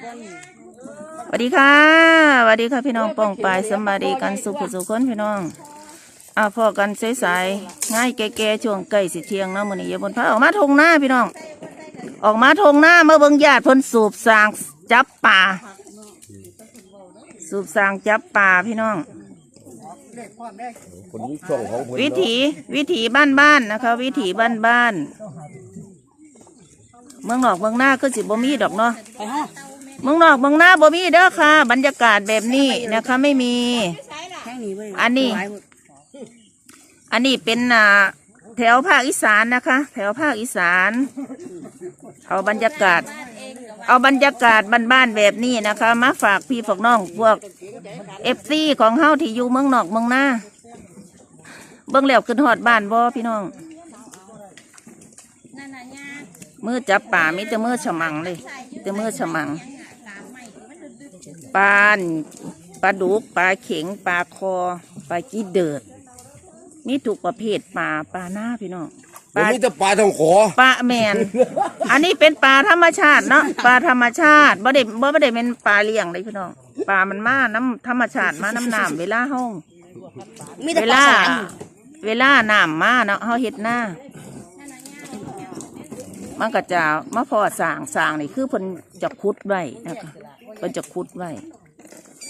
สวัสดีค่ะสวัสดีค่ะพี่น้องปองปายสำบายดีกันสุขสุขคนพี่น้องอ่าพอกันสายๆง่ายแก่ๆช่วงใกล้สิเที่ยงเนาะมื้อนี้อย่าบนพาออกมาทงหน้าพี่น้อง ออกมาทงหน้าเมื่อเบิ่งญาติเพิ่นสูบสางจับป่า สูบสางจับป่าพี่น้อง คนนี้ช่องของคนวิถีวิถีบ้านบ้านๆนะคะ วิถีบ้านบ้านๆเมืองนอกเมืองหน้าก็สิบ่มีดอกเนาะ เมืองนอกเมืองหน้าบ่มีเด้อค่ะ บรรยากาศแบบนี้นะคะ ไม่มีอันนี้อันนี้เป็นอ่าแถวภาคอีสานนะคะ แถวภาคอีสาน เอาบรรยากาศ เอาบรรยากาศบ้านๆแบบนี้นะคะ มาฝากพี่ฝากน้องพวกเอฟซีของเฮาที่อยู่เมืองนอกเมืองหน้าเบิ่งแล้วขึ้นหอดบ้านบ่พี่น้อง มือจับป่ามีแต่มือฉมังเลยมีแต่มือฉมัง ปลาอั่นปลาดุกปลาเข็งปลาคอปลากีเดิดมีถูกประเภทปลาปลาหน้าพี่น้องปมันลามีแต่ปลาทองขอปลาแมน อันนี้เป็นปลาธรรมชาติเนาะปลาธรรมชาติบ่ได้บ่ได้เป็นปลาเลี้ยงเลยพี่น้องปลามันมาน้ำธรรมชาติมาน้ำน้ำเวลาห้องมีแต่เวปลาลาสารเวลาน้ำมาเนาะเฮาเฮ็ดหน้ามันก็จะมาพอสร้างสร้างนี่คือเพิ่นจะขุดไว้นะคะ เพิ่นจะขุดไว้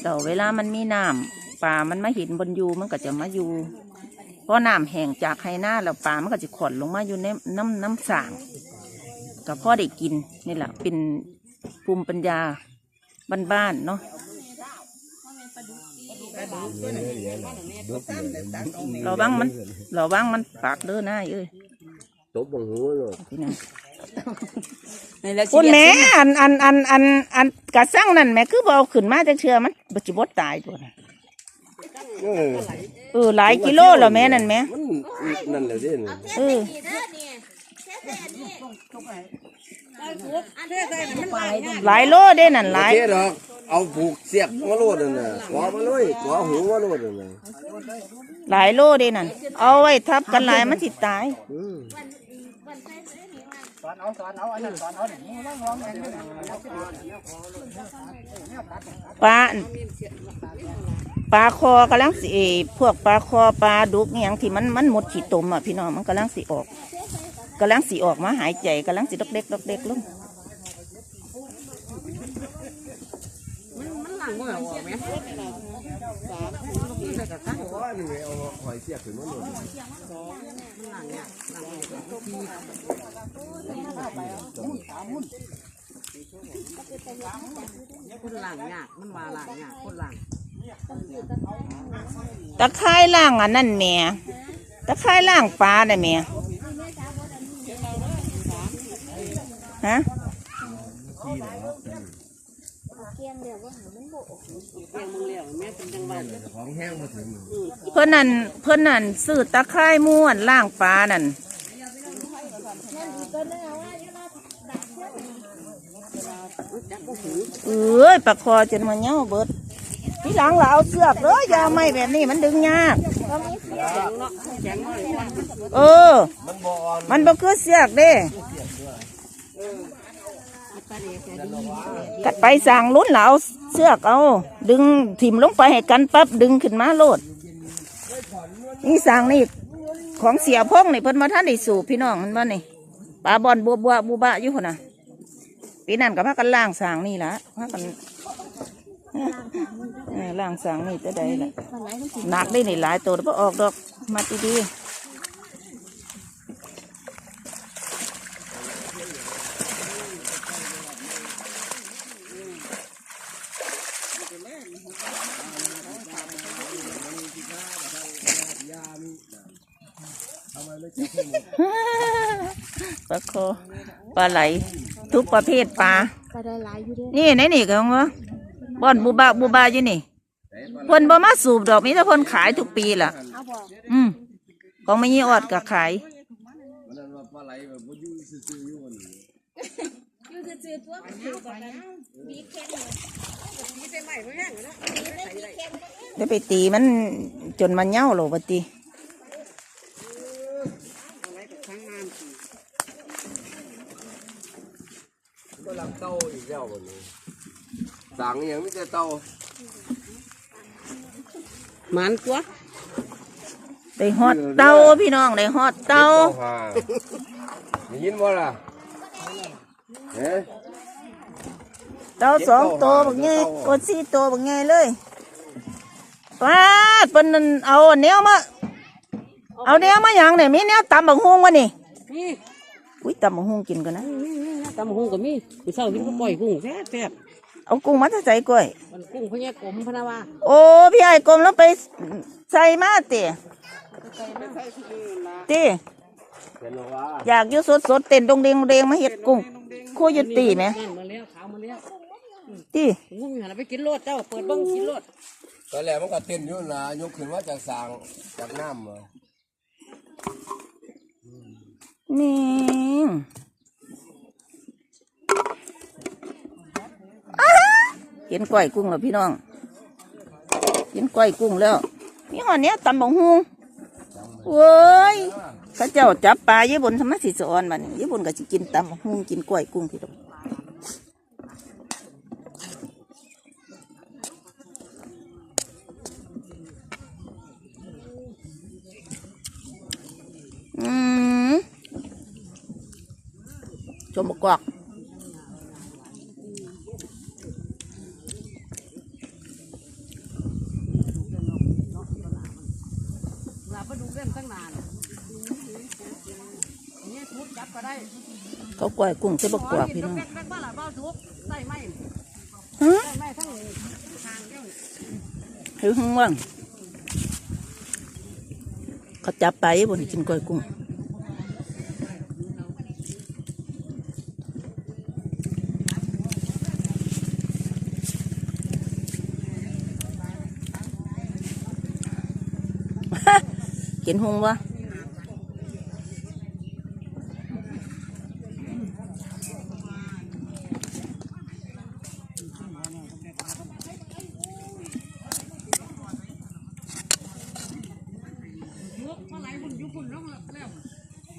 เดี๋ยวเวลามันมีน้ำปลามันมาเห็นบนอยู่มันก็จะมาอยู่เพราะน้ำแห้งจากไฮหน้าแล้วปลามันก็จะขอนลงมาอยู่ในน้ำน้ำสร้างก็พ่อได้กินนี่แหละเป็นภูมิปัญญาบ้านๆเนาะเราบ้างมันเราบ้างมันปากเด้อหน้าเอ้ยตบบังหูเลยพี่ น้องนี่แหละคุณแม่อันอันอันอันอันกระสังนั่นแม่คือบ่เอาขึ้นมาจะเชื่อมันบัจิบดตายตัวน่ะเออเออหลายกิโลแล้วแม่นั่นแม่มันนั่นแหละเด่นเออหลายโลเด้นั่นหลายโอเคดอกเอาผูกเสียกมาโลดนั่นน่ะกอมาเลยกอหูมาโลดนั่นน่ะหลายโลเด้นั่นเอาไว้ทับกันหลายมันสิตาย อืม สอนเอาสอนเอาอันนี้สอนเอาเนี่ยงูแล้วงปลาปลาคอกำลังสิเอ่อพวกปลาคอปลาดุกอหย่างที่มันมันหมดขีดตมอะพี่น้องมันกำลังสิออกกำลังสิออกมาหายใจกำลังสิดอกเด็กดอกเด็กลงมันหลังบ่ออกไหม คนหลังยากมันว่าหลังยากคนหลังตะไคร้ล่างอันนั่นแหม่ตะไคร้ล่างปลาได้แหม่ฮะเพียง มึงเลี้ยวแม่เป็นจังหวัดของแห้งมาถึงเพิ่นนั่นเพิ่นนั่นซื้อตะไคร้ม้วนล่างปลานั่นเอ้ยปลาคอจนมันเหี่ยวเบิดทีหลังเราเอาเสือกเลยยาไม่แบบนี้มันดึงยากเออ มันบอ่อนมันบ่คือเสือกเด้ กัดไปสั่งลุ้นแล้วเอาเสือกเอา ดึงถิ่มลงไปให้กันปั๊บดึงขึ้นมาโลด นี่สั่งนี่ของเสียพงนี่เพิ่นมาท่านได้สูบพี่น้องมันบ่นี่ปลาบอลบัวบัวบูบะอยู่คนน่ะปีนั้นก็พากันล่างสั่งนี่ละพากันล่างสั่งนี่จะได้ละหนักได้นี่หลายตัวแล้วบ่ออกดอกมาดีๆ ปลา โคปลาไหล ทุกประเภทปลา ก็ได้หลายอยู่เด้นี่ในนี่ก็ว่าบ่อนบูบาบูบาอยู่นี่เพิ่นบ่มาสูบดอกมีแต่เพิ่นขายทุกปีล่ะ เอาบอกอืมของไม่ยี่ออดก็ขาย มันนั่นว่าปลาไหลแบบบ่อยู่ซื่อๆอยู่มันอยู่ซื่อๆตัวมันอยู่แบบนั้นมีเค็มอยู่เดี๋ยวไปตีมันจนมันเหย้าโหลบตี ก็ลัง เต้าอีกแล้ววันนี้สั่งอหย่างไม่แต่เต่ามันกว่าได้ฮอดเตาพี่น้องได้ฮอดเตาหาได้ยินบ่ล่ะเฮ้เตาสองตัวบักไงกดสี่ตัวบักไงเลยป้าดเพิ่นนั่นเอาแนวมา เอาแนวมาหยังเนี่ยมีแนวตำบักฮุงวะนี่ นี่ อุ้ยตำบักฮุงกินกันนะตำหุงก็มีผู้เฒ่ากินก็ปล่อยกุ้งแซ่บแซ่บเอากุ้งมาใส่กล้วยมันกุ้งพญากลมพะนะว่าโอ้พี่ไอ้กลมแล้วไปใส่มาเตะเตะเป็นว่าอยากอยู่สดสดๆเต้นดงเดงดงเดงมาเห็ดกุ้งโคยุตีไหมนั่นมาแล้วขาวมาแล้วตีงูมีหันไปกินโลดเจ้าเปิดเบ้งกินโลดตอนแรกมันก็เต้นอยู่นะยกขึ้นมาจากสางจากน้ำมานี่อ้าเห็นก้อยกุ้งแล้วพี่น้อง เห็นก้อยกุ้งแล้วมีหอเนี้ยตำบังฮูเว้ยเข้าเจ้าจับปลาญี่ปุ่นทำไมสิสอนมันญี่ปุ่นก็สิกินตำบักฮูกินก้อยกุ้งพี่น้องอืมชมบ กอกลาไปดูเล่นตั้งนานนี่ทุบจับก็ได้เขาก้อยกุ้งใส่บกอกพี่น้องแบกแบกบ้านละบ้าทุบใส่ไม้ฮะใส่ไม้ทั้งทางเดียวถือหึงว่างเขาจับไปญี่ปุ่นกินก้อยกุ้ง กินหงวะ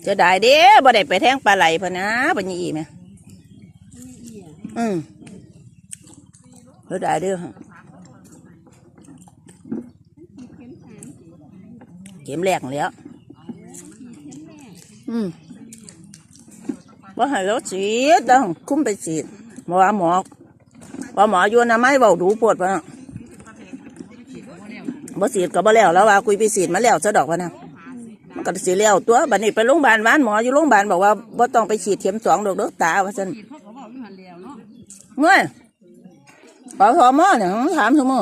จะได้เด้บ่ได้ไปแทงปลาไหลพะนะปัญญีไหมอืมจะได้เด้อฮะ เข็มแรกแล้ว อืมว่าให้เราฉีดต้องคุ้มไปฉีดหมอหมอว่าหมออยู่นะไม่เบาดูปวดปะนะบ่ฉีดก็บ่แล้วแล้วว่าคุยไปฉีดมาแล้วซะดอกวะนะมันก็สิแล้วตัวบัดนี้ไปโรงพยาบาลบ้านหมออยู่โรงพยาบาลบอกว่าบ่ต้องไปฉีดเข็มสองดอกเด้อตาว่าซั่นเขาก็บอกอยู่หันเดียวเนาะเมื่อยปอทอมอเนี่ยถามทุกมื้อ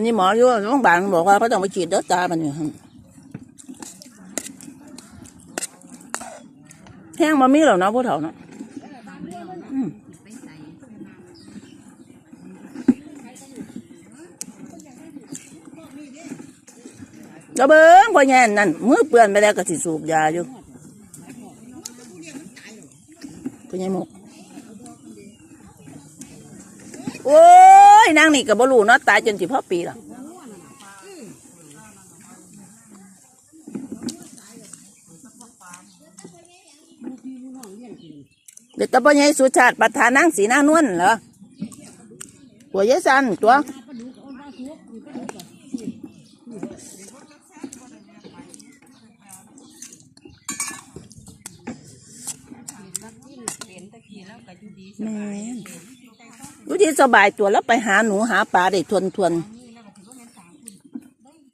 วันนี้หมออยู่โรงพยาบาลบอกว่าบ่ต้องไปฉีดเด้อตามันนี่แห้งบ่มีแล้วเนาะผู้เฒ่าเนาะก็เบิ้งพ่อแย่นั่นมือเปื้อนไปแล้วก็สิสูบยาอยู่พ่อแย่หมก นางนี่กับบรูเนาะตายจนสิพ่อปีละเด็กตะพ่อใหญ่สุชาติประธานนางสีนางนวลเหรอหัวยายสันตัวแม่ ดูดีสบายตัวแล้วไปหาหนูหาปลาได้ทวนทวน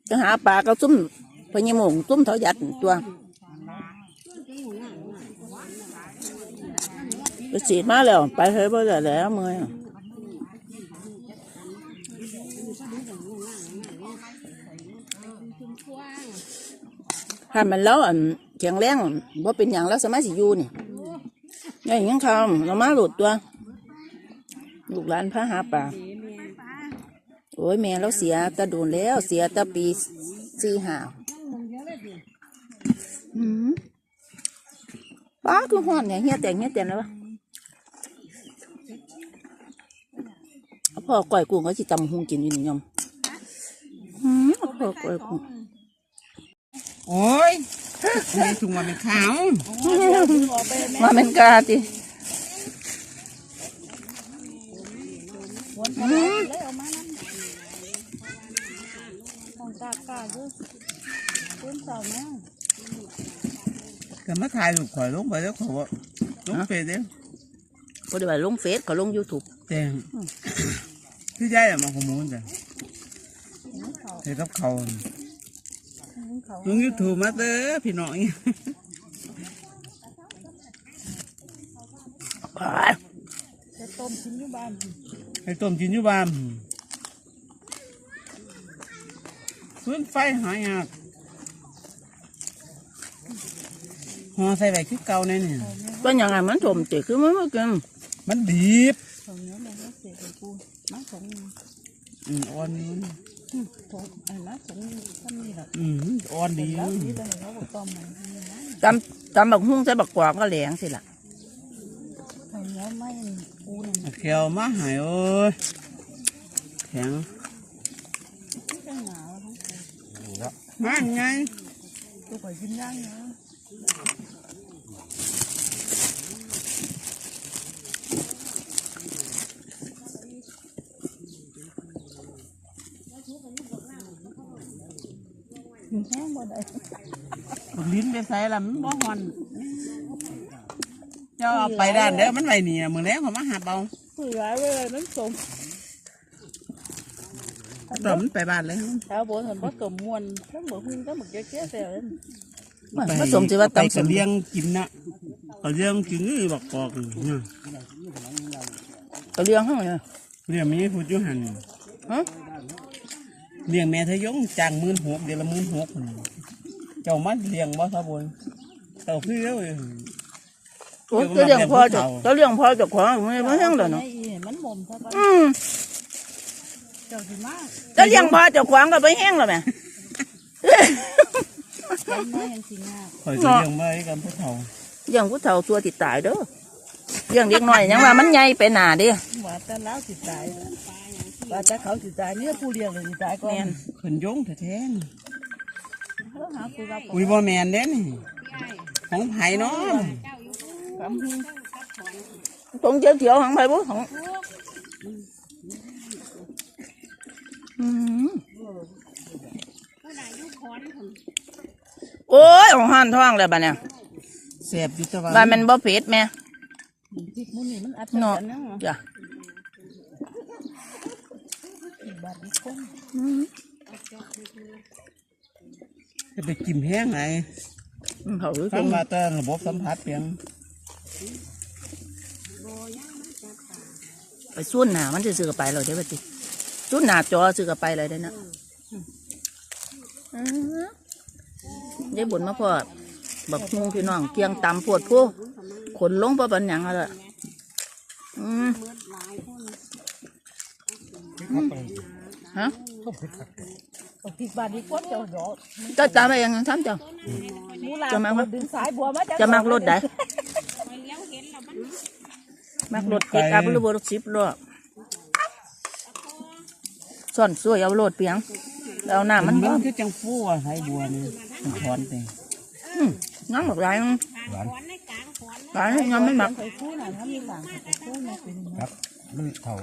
จะหาปลาก็ซุ่มพญมงซุ่มเถายัดตัวไปฉีมาแล้ว ไปเฮ้ยบ่ได้แล้วเมื่อยถ้ามันแล้วแข็งแรงว่าเป็นอย่างแล้วสมัยสิยูนี่ไงยังคำเรามาหลุดตัว ลูกหลานพาหาป่าโอ้ยแม่เราเสียแตะโดนแล้วเสียแตะปีสี่ห้าอืมป้าคือห่อนเนี่ยเฮียแต่งเฮียแต่งแล้ววะเอาพ่อก่อยกุ้งเขาจิตำหุงกินอยู่นี่ยอมอืมเอาพ่อก่อยกุ้งโอ้ยมีถุงมันเป็นขาวมาเป็นกาติ ของตากาอยู่ปืนเสาแม่ก็มาถ่ายรูปข่อยลงไปแล้วเขาว่าลงเฟซเด้อบ่ได้ว่าลงเฟซก็ลง YouTube แต่ที่ย้ายอะมาขโมยจ้ะเฮ็ดกับเขาลงยูทูบมาเด้อพี่น้องจะต้มกินอยู่บ้าน ให้ต้มกินอยู่บ้านพื้นไฟหายากห่อใส่ไว้คือเก่าแน่เนี่ยก็ยังไงมันส มติคือมันบ่กินมันดีบตรงนี้แม่ก็ จ้าเอาไปด้านเด้อมันไหวหนีน่ะมือแรงเขามาหาเบาคุยร้ายเลยนั่นสมตอมมันไปบ้านเลยชาวโบราณเขาสมมวนทั้งหมดหุ้นทั้งหมดเจ๊ๆเสียเลยมันผสมสิว่าไปตำสกะมเลี้ยงกินนะกะเลี้ยงกินนี่บักกอกนี่ก็เลี้ยงเฮาเนี่ยเลี้ยงมีผู้จุหันฮะเลี้ยงแม่เธอยงจ้างหมื่นหกเดือนละหมื่นหกเจ้ามันเลี้ยงบ่ครับบนเจ้าคือเอ้ย โอ้ก็เลี้ยงพ่อเจ้าก็เลี้ยงพ่อเจ้าของมันบ่แห้งแล้วเนาะมันหม่มซะก่อนอืมเจ้าสิมาก็เลี้ยงพ่อเจ้าของก็ไปแห้งแล้วแหม่เป็นมาอย่างสิงาคอยจะเลี้ยงไว้กับผู้เฒ่าเลี้ยงผู้เฒ่าตัวติดตายเด้อเลี้ยงเด็กน้อยยังว่ามันใหญ่ไปหน้าเด้ว่าแต่แล้วสิตายว่าแต่เขาสิตายเนี่ยผู้เลี้ยงเลยสิตายก่อแม่นนขึ้นยงแท้ๆนี่เขาหาคุยรับอุ้ยบ่แมนเด้นี่ของไผ่เนาะคำที่ ตรงเจียวเขียวของไผบ่ของอืมโอ้ยเอาห่านท้องแล้วบัดเนี่ยแซ่บอยู่แต่ว่าว่ามันบ่เผ็ดแม่พริกมื้อนี้มันอัดเนาะกันนะจ้ะบาดนี้คนอืมจะไปกินแห้งไหนเขาหรือคำว่าแต่ระบบสัมผัสเพียง ไปส่วนหนามันจะซื้อกับไปเลยได้อบัดนี้ส่วนหนาจอซื้อกับไปเลยได้อนะอืมยายบุญมาพอบักฮุงพี่น้องเกียงตำปวดผู้ขนลงประบันหยังอะไรอืมฮะเอาพริกบาดนี้คนเจ้าดอกเจ้าจำไปยังไงทำเจ้ามูลาจะมาไหมดึงสายบัวมาจะมักรถไหน มักรถเกกับหรือบ่รถสิบล้อซ่อนสวยเอารถเปียงแล้วน้ำมัมันนมับ่นคือจังฟูอะไทยบัวนี่มันถอนเต็อืมน้ำหมักหลายมั้งหวานหลายยังไม่หมักไปคู่น่ะถ้ามีหลังไปคู่เนี่ยเป็นครับมันเท่า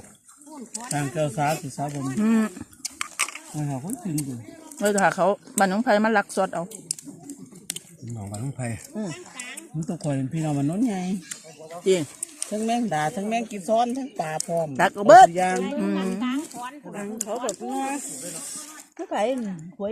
ทางเจ้าสาวสิสาวบนอืมมันหาคนถึงอยู่เลยถ้าเขาบ้านน้องไผมาลักซอดเอาหนองบางน้องไผ่มันต้องคอยเป็นพี่น้องมันน้นใหญ่จริง ทั้งแมงดาทั้งแมงกีซ้อนทั้งปลาพร้อมตักเอาเบิดอาทุกอย่าง อืม เขาแบบว่าก็ไปหวย